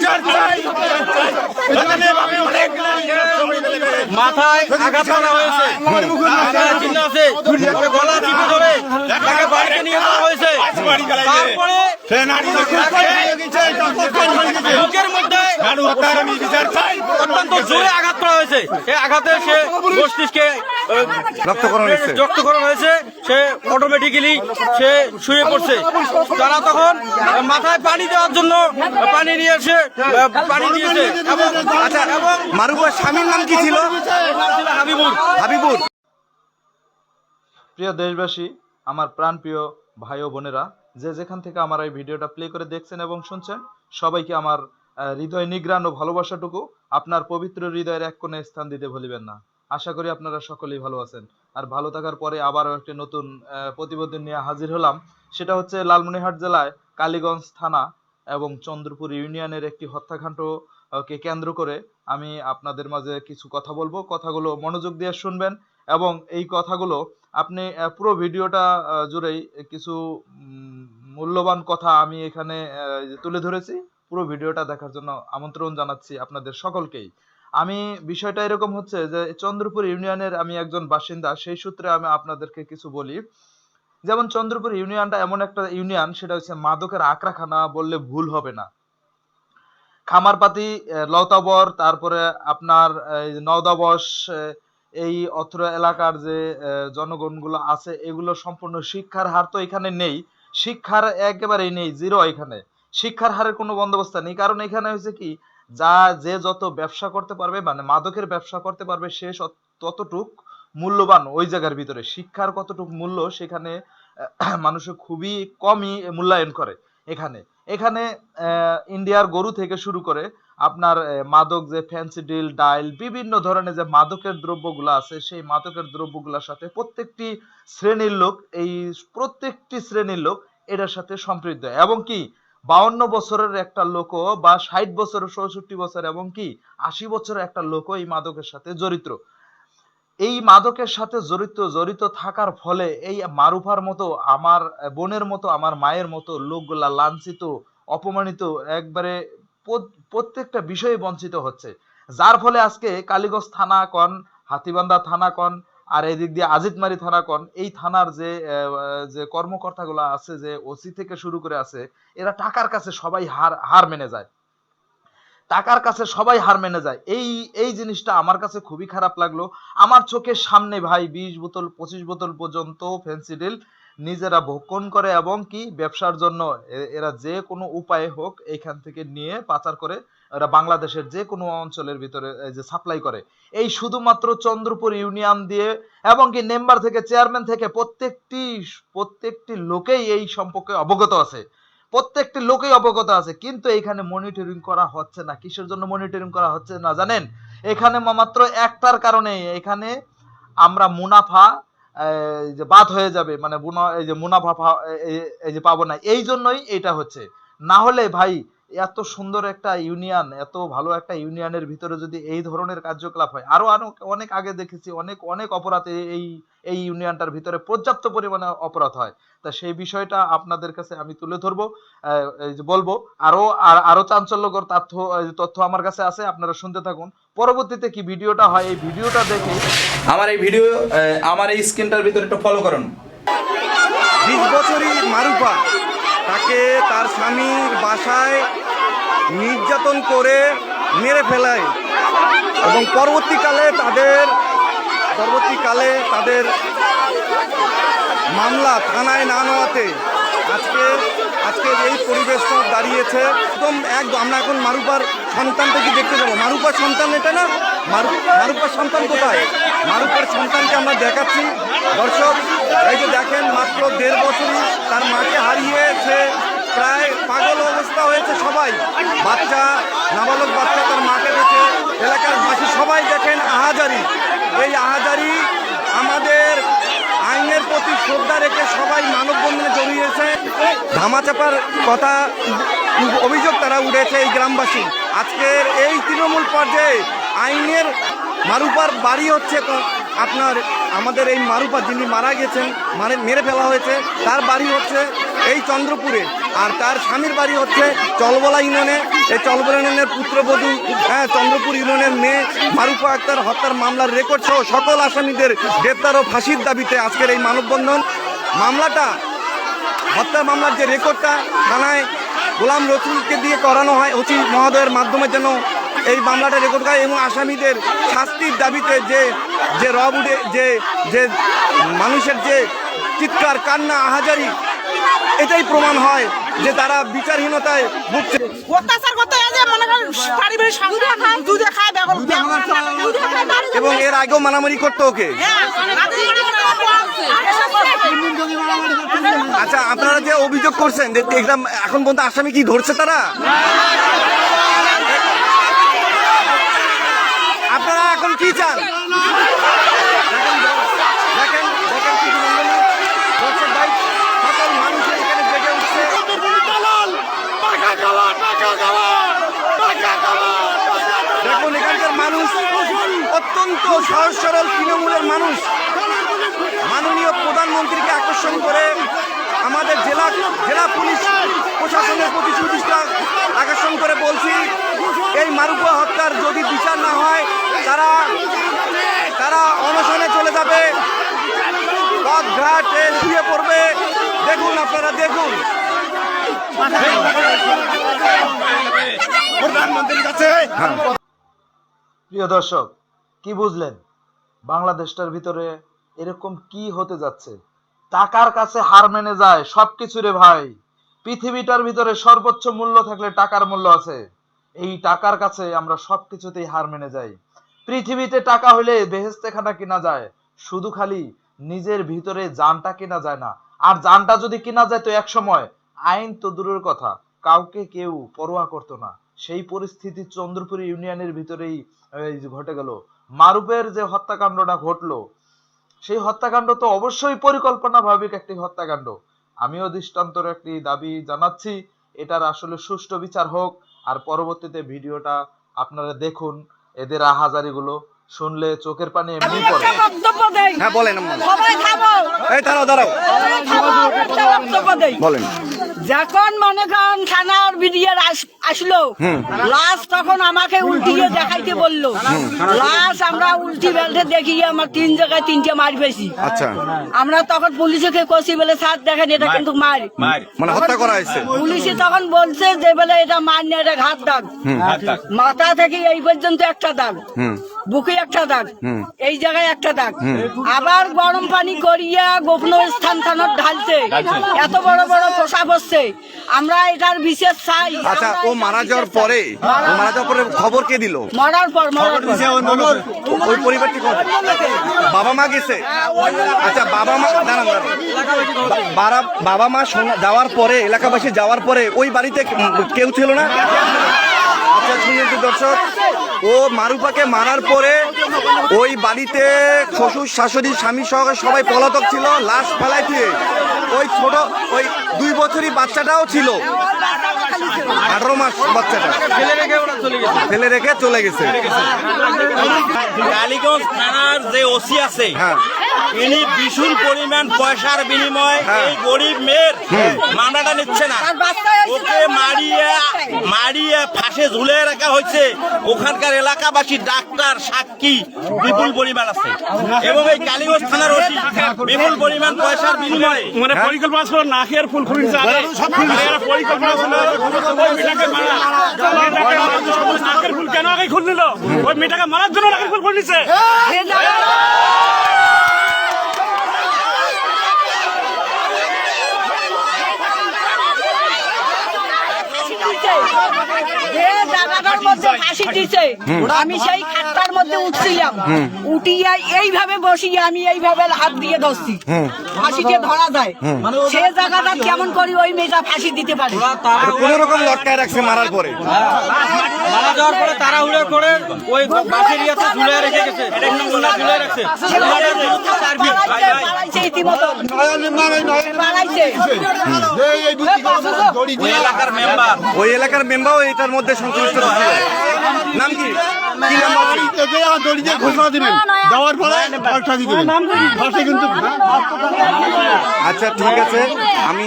Johnson! মাথায় আঘাত করা হয়েছে। চিহ্ন আছে। গলা চিপে ধরে তাকে বাড়িতে নিয়ে যাওয়া হয়েছে। তারপরে বুকের মধ্যে অত্যন্ত জোরে আঘাত করা হয়েছে। এই আঘাতে সে মস্তিষ্কে হয়েছে। রক্তকরণ হয়েছে। সে অটোমেটিক্যালি সে শুয়ে পড়ছে। তারা তখন মাথায় পানি দেওয়ার জন্য পানি নিয়ে এসে পানি দিয়েছে এবং আচ্ছা মারুফার স্বামীর নাম কি ছিল? হাবিবুর। হাবিবুর। প্রিয় দেশবাসী আমার প্রাণপ্রিয় ভাই ও বোনেরা যে যেখান থেকে আমার এই ভিডিওটা প্লে করে দেখছেন এবং শুনছেন সবাইকে আমার হৃদয় নিগ্রাণ ও ভালোবাসাটুকু আপনার পবিত্র হৃদয়ের এক কোণে স্থান দিতে ভুলিবেন না। আশা করি আপনারা সকলেই ভালো আছেন। আর ভালো থাকার পরে আবারও একটি নতুন প্রতিবেদন নিয়ে হাজির হলাম। সেটা হচ্ছে লালমনিরহাট জেলায় কালীগঞ্জ থানা এবং চন্দ্রপুর ইউনিয়নের একটি হত্যাকাণ্ড কে কেন্দ্র করে আমি আপনাদের মাঝে কিছু কথা বলব। কথাগুলো মনোযোগ দিয়ে শুনবেন এবং এই কথাগুলো আপনি পুরো ভিডিওটা জুড়েই কিছু মূল্যবান কথা আমি এখানে তুলে ধরেছি। পুরো ভিডিওটা দেখার জন্য আমন্ত্রণ জানাচ্ছি আপনাদের সকলকেই। আমি, বিষয়টা এরকম হচ্ছে যে চন্দ্রপুর ইউনিয়নের আমি একজন বাসিন্দা, সেই সূত্রে আমি আপনাদেরকে কিছু বলি। যেমন চন্দ্রপুর ইউনিয়নটা এমন একটা ইউনিয়ন, সেটা হচ্ছে মাদকের আঁকড়াখানা বললে ভুল হবে না। খামারপাতি লতাবর তারপরে আপনার আহ, এই অত্র এলাকার যে জনগণগুলো আছে এগুলো সম্পূর্ণ শিক্ষার হার তো এখানে নেই। শিক্ষার একেবারেই নেই জিরো এখানে। শিক্ষার হারের কোনো বন্দোবস্ত নেই। কারণ এখানে হয়েছে কি যা যে যত ব্যবসা করতে পারবে মানে মাদকের ব্যবসা করতে পারবে সে ততটুক মূল্যবান ওই জায়গার ভিতরে। শিক্ষার কতটুক মূল্য সেখানে মানুষে খুবই কমই মূল্যায়ন করে। এখানে। এখানে ইন্ডিয়ার গরু থেকে শুরু করে আপনার মাদক যে ফ্যান্সিডিল ডাইল বিভিন্ন ধরনের যে মাদকের দ্রব্যগুলো আছে, সেই মাদকের দ্রব্যগুলোর সাথে প্রত্যেকটি শ্রেণির লোক, এই প্রত্যেকটি শ্রেণির লোক এটার সাথে সম্পৃক্ত। এবং কি, বাউন্ন বছরের একটা লোকও বা ষাট বছরের চৌষট্টি বছর, এবং কি, আশি বছরের একটা লোকও এই মাদকের সাথে জড়িত। এই মাদকের সাথে জড়িত জড়িত থাকার ফলে এই মারুফার মতো, আমার বোনের মতো, আমার মায়ের মতো লোকগুলা লাঞ্ছিত, অপমানিত, একবারে প্রত্যেকটা বিষয়ে বঞ্চিত হচ্ছে। যার ফলে আজকে কালীগঞ্জ থানা কন, হাতিবান্ধা থানা কন, আর এদিক দিয়ে আজিতমারি থানা কন, এই থানার যে যে কর্মকর্তাগুলো আছে, যে ওসি থেকে শুরু করে আছে, এরা টাকার কাছে সবাই হার হার মেনে যায়। টাকার কাছে সবাই হার মেনে যায়। এই এই জিনিসটা আমার কাছে খুবই খারাপ লাগল। আমার চোখের সামনে ভাই বিশ বোতল, পঁচিশ বোতল পর্যন্ত ফেন্সিডিল নিজেরা ভক্ষণ করে এবং কি ব্যবসার জন্য এরা যে কোনো উপায়ে হোক এখান থেকে নিয়ে পাচার করে এরা বাংলাদেশের যে কোনো অঞ্চলের ভিতরে যে সাপ্লাই করে। এই শুধুমাত্র চন্দ্রপুর ইউনিয়ন দিয়ে এবং কি মেম্বার থেকে চেয়ারম্যান থেকে প্রত্যেকটি প্রত্যেকটি লোকেই এই সম্পর্কে অবগত আছে। প্রত্যেকটি লোকেই অবগত আছে, কিন্তু এখানে মনিটরিং করা হচ্ছে না। কিসের জন্য মনিটরিং করা হচ্ছে না জানেন? এখানে মাত্র একটার কারণে এখানে আমরা মুনাফা যে বাদ হয়ে যাবে মানে এই যে মুনাফা এই যে পাবো না, এই জন্যই এটা হচ্ছে। না হলে ভাই এত সুন্দর একটা ইউনিয়ন, এত ভালো একটা ইউনিয়নের ভিতরে যদি এই ধরনের কার্যকলাপ হয়, আরও আরও অনেক আগে দেখেছি, অনেক অনেক অপরাধ এই- এই ইউনিয়নটার ভিতরে পর্যাপ্ত পরিমাণে অপরাধ হয়। তা সেই বিষয়টা আপনাদের কাছে আমি তুলে ধরবো বলব, আরও, আর- চাঞ্চল্যকর তথ্য তথ্য আমার কাছে আছে, আপনারা শুনতে থাকুন। পরবর্তীতে কি ভিডিওটা হয়, এই ভিডিওটা দেখে আমার এই ভিডিও আমার এই স্ক্রিনটার ভিতরে একটু ফলো করুন। বছরই তাকে তার স্বামীর বাসায় নির্যাতন করে মেরে ফেলায় এবং পরবর্তীকালে তাদের পরবর্তীকালে তাদের মামলা থানায় না নেওয়াতে আজকে আজকে এই পরিবেশটা দাঁড়িয়েছে। একদম একদম, আমরা এখন মারুপার সন্তানটাকে দেখতে যাব। মারুপার সন্তান এটা না? মারু মারুপার সন্তান কোথায়? মারুপার সন্তানকে আমরা দেখাচ্ছি। দর্শক, এই যে দেখেন, মাত্র দেড় বছরই তার মাকে হারিয়েছে প্রায় পাগল অবস্থা হয়েছে সবাই। বাচ্চা, নাবালক বাচ্চা তার মাকে দেখে এলাকার বাসী সবাই দেখেন আহাজারি। এই আহাজারি আমাদের আইনের প্রতি শ্রদ্ধা রেখে সবাই মানববন্ধনে জড়িয়েছে। ধামাচাপার কথা অভিযোগ তারা উঠেছে এই গ্রামবাসী। আজকের এই তৃণমূল পর্যায়ে আইনের মারুপার বাড়ি হচ্ছে তো আপনার আমাদের এই মারুপা, যিনি মারা গেছেন মানে মেরে ফেলা হয়েছে, তার বাড়ি হচ্ছে এই চন্দ্রপুরে। আর তার স্বামীর বাড়ি হচ্ছে চলবলা ইউনিয়নে। এই চলবলা ইউনিয়নের পুত্রবধূ হ্যাঁ চন্দ্রপুর ইউনিয়নের মেয়ে মারুফা আক্তার হত্যার মামলার রেকর্ড সহ সকল আসামিদের গ্রেপ্তার ও ফাঁসির দাবিতে আজকের এই মানববন্ধন। মামলাটা হত্যা মামলার যে রেকর্ডটা, থানায় গোলাম রসুলকে দিয়ে করানো হয়, ওসি মহোদয়ের মাধ্যমে যেন এই মামলাটা রেকর্ড করে এবং আসামিদের শাস্তির দাবিতে যে যে রব উঠে যে যে মানুষের যে চিৎকার কান্না আহাজারি এটাই প্রমাণ হয় যে তারা বিচারহীনতায় ভুগছে। অত্যাচার করতে মনে করেন পারিবারিক সংসার খায় দুধে খায় বেগল দুধে খায় বাড়ি এবং এর আগেও মারামারি করতো ওকে। আচ্ছা আপনারা যে অভিযোগ করছেন এখন পর্যন্ত আসামি কি ধরছে তারা আপনারা এখন কি চান? দেখেন এখানকার মানুষ অত্যন্ত সহজ সরল তৃণমূলের মানুষ। মাননীয় প্রধানমন্ত্রীকে আকর্ষণ করে আমাদের জেলা জেলা পুলিশ প্রশাসনের প্রতি সুদৃষ্টা আকর্ষণ করে বলছি এই মারুফা হত্যার যদি বিচার না হয় তারা তারা অনশনে চলে যাবে পথ ঘাটে শুয়ে পড়বে। দেখুন আপনারা দেখুন। প্রধানমন্ত্রীর কাছে প্রিয় দর্শক কি বুঝলেন? বাংলাদেশটার ভিতরে এরকম কি হতে যাচ্ছে? টাকার কাছে হার মেনে যায় সবকিছু রে ভাই। পৃথিবীটার ভিতরে সর্বোচ্চ মূল্য থাকলে টাকার মূল্য আছে। এই টাকার কাছে আমরা সবকিছুতেই হার মেনে যাই। পৃথিবীতে টাকা হলে বেহেস্তে খানা কিনা যায়। শুধু খালি নিজের ভিতরে জানটা কেনা যায় না। আর জানটা যদি কেনা যায় তো এক সময় আইন তো দূরের কথা, কাউকে কেউ পরোয়া করতো না। সেই পরিস্থিতি চন্দ্রপুর ইউনিয়নের ভিতরেই ঘটে গেল। মারুপের যে হত্যাকাণ্ডটা ঘটলো, সেই হত্যাকাণ্ড তো অবশ্যই পরিকল্পনা ভাবিক একটি হত্যাকাণ্ড। আমিও দৃষ্টান্তর একটি দাবি জানাচ্ছি, এটার আসলে সুষ্ঠু বিচার হোক। আর পরবর্তীতে ভিডিওটা আপনারা দেখুন, এদের আহাজারিগুলো শুনলে চোখের পানি এমনি পড়ে। হ্যাঁ বলেন আম্মা। সবাই খাব এই দাঁড়াও বলেন। যখন মনে করেন থানার বিডিআর আসলো। লাশ তখন আমাকে উল্টিয়ে দেখাইতে বলল। লাশ আমরা উল্টি বেলতে দেখিয়ে আমার তিন জায়গায় তিনটে মার পেয়েছি আচ্ছা। আমরা তখন পুলিশকে কষি বলে স্যার দেখেন এটা কিন্তু মার। মানে হত্যা করা হয়েছে। পুলিশে তখন বলছে যে বলে এটা মার না এটা ঘাত দাগ। মাথা থেকে এই পর্যন্ত একটা দাগ। বুকে একটা দাগ। এই জায়গায় একটা দাগ। আবার গরম পানি করিয়া গোপন স্থান থানত ঢালছে। এত বড় বড় পোষা বসছে আমরা এটার বিশেষ চাই। আচ্ছা মারা যাওয়ার পরে মারা যাওয়ার পরে খবর কে দিল? মরার পর মরার পর। ওই পরিবারটি? বাবা মা গেছে? আচ্ছা বাবা মা দাঁড়ান দাঁড়ান বাবা মা শোনা- যাওয়ার পরে এলাকাবাসী যাওয়ার পরে ওই বাড়িতে কেউ ছিল না? আচ্ছা শুনুন দর্শক। ও মারুফাকে মারার পরে ওই বাড়িতে শ্বশুর শাশুড়ি স্বামী সহ সবাই পলাতক ছিল। লাশ ফেলাই দিয়ে ওই ছোট ওই দুই বছরই বাচ্চাটাও ছিল। আঠারো মাস বাচ্চাটা। ফেলে রেখে ওরা চলে গেছে। ফেলে রেখে চলে গেছে কালীগঞ্জ থানার যে ওসি আছে হ্যাঁ। ইনি বিপুল পরিমাণ পয়সার বিনিময় হ্যাঁ। এই গরিব মেয়ের মামলাটা নিচ্ছে না। ওকে মারিয়ে মারিয়ে ফাঁসে ঝুলে রাখা হয়েছে। ওখানকার এলাকাবাসী ডাক্তার সাক্ষী বিপুল পরিমাণ আছে। এবং এই কালীগঞ্জ থানার ওসি বিপুল পরিমাণ পয়সার বিনিময়ে পরিকল্পনা ছিল না খেয়ে ফুল খুলি পরিকল্পনা ছিল ওই মেয়েটাকে মারা নাকের ফুল কেন আগে ওই মেয়েটাকে মারার জন্য নাকের ফুল খুল নিছে এ জায়গায় যে জায়গাটার মধ্যে ফাঁসি দিছে আমি সেই খাটটার মধ্যে উঠছিলাম উঠিয়া এইভাবে বসিয়ে আমি এইভাবে হাত দিয়ে ধরছি ফাঁসি দিয়ে ধরা যায় সে জায়গাটা কেমন করি ওই মেয়েটা ফাঁসি দিতে পারে কোন রকম লটকায় রাখছে মারার পরে মারা যাওয়ার পরে তাড়াহুড়ো করে ওই বাসের ইয়াতে ঝুলে রেখে গেছে ঝুলে ঝুলে রাখছে ওই এলাকার মেম্বার ওই এলাকার মেম্বারও এটার মধ্যে সংশ্লিষ্ট নাম কি? ঘোষণা দিবেন। দেওয়ার পরে দিবেন। কিন্তু আচ্ছা ঠিক আছে। আমি